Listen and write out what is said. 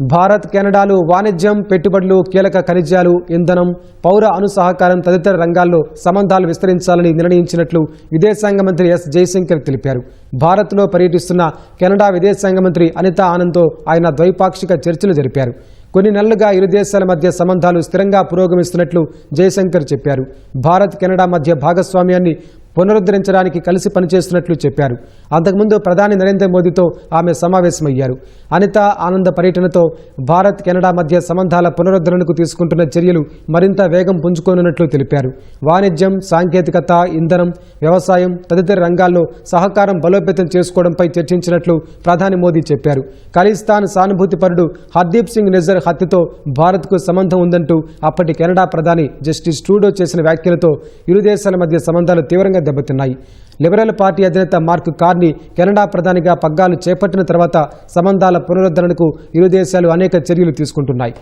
భారత్ కెనడాలు వాణిజ్యం పెట్టుబడులు కీలక ఖనిజాలు ఇంధనం పౌర అణు సహకారం తదితర రంగాల్లో సంబంధాలు విస్తరించాలని నిర్ణయించినట్లు విదేశాంగ మంత్రి ఎస్. జయశంకర్ తెలిపారు. భారత్లో పర్యటిస్తున్న కెనడా విదేశాంగ మంత్రి అనితా ఆనంద్తో ఆయన ద్వైపాక్షిక చర్చలు జరిపారు. కొన్ని నెలలుగా ఇరు దేశాల మధ్య సంబంధాలు స్థిరంగా పురోగమిస్తున్నట్లు జయశంకర్ చెప్పారు. భారత్ కెనడా మధ్య భాగస్వామ్యాన్ని పునరుద్ధరించడానికి కలిసి పనిచేస్తున్నట్లు చెప్పారు. అంతకుముందు ప్రధాని నరేంద్ర మోదీతో ఆమె సమావేశమయ్యారు. అనిత ఆనంద పర్యటనతో భారత్ కెనడా మధ్య సంబంధాల పునరుద్ధరణకు తీసుకుంటున్న చర్యలు మరింత వేగం పుంజుకోనున్నట్లు తెలిపారు. వాణిజ్యం సాంకేతికత ఇంధనం వ్యవసాయం తదితర రంగాల్లో సహకారం బలోపేతం చేసుకోవడంపై చర్చించినట్లు ప్రధాని మోదీ చెప్పారు. ఖలిస్తాన్ సానుభూతిపరుడు హర్దీప్ సింగ్ నిజర్ హత్యతో భారత్కు సంబంధం ఉందంటూ అప్పటి కెనడా ప్రధాని జస్టిస్ ట్రూడో చేసిన వ్యాఖ్యలతో ఇరు దేశాల మధ్య సంబంధాలు తీవ్రంగా తీవ్రంగా దెబ్బతిన్నాయి. లిబరల్ పార్టీ అధినేత మార్క్ కార్ని కెనడా ప్రధానిగా పగ్గాలు చేపట్టిన తర్వాత సంబంధాల పునరుద్ధరణకు ఇరు దేశాలు అనేక చర్యలు తీసుకుంటున్నాయి.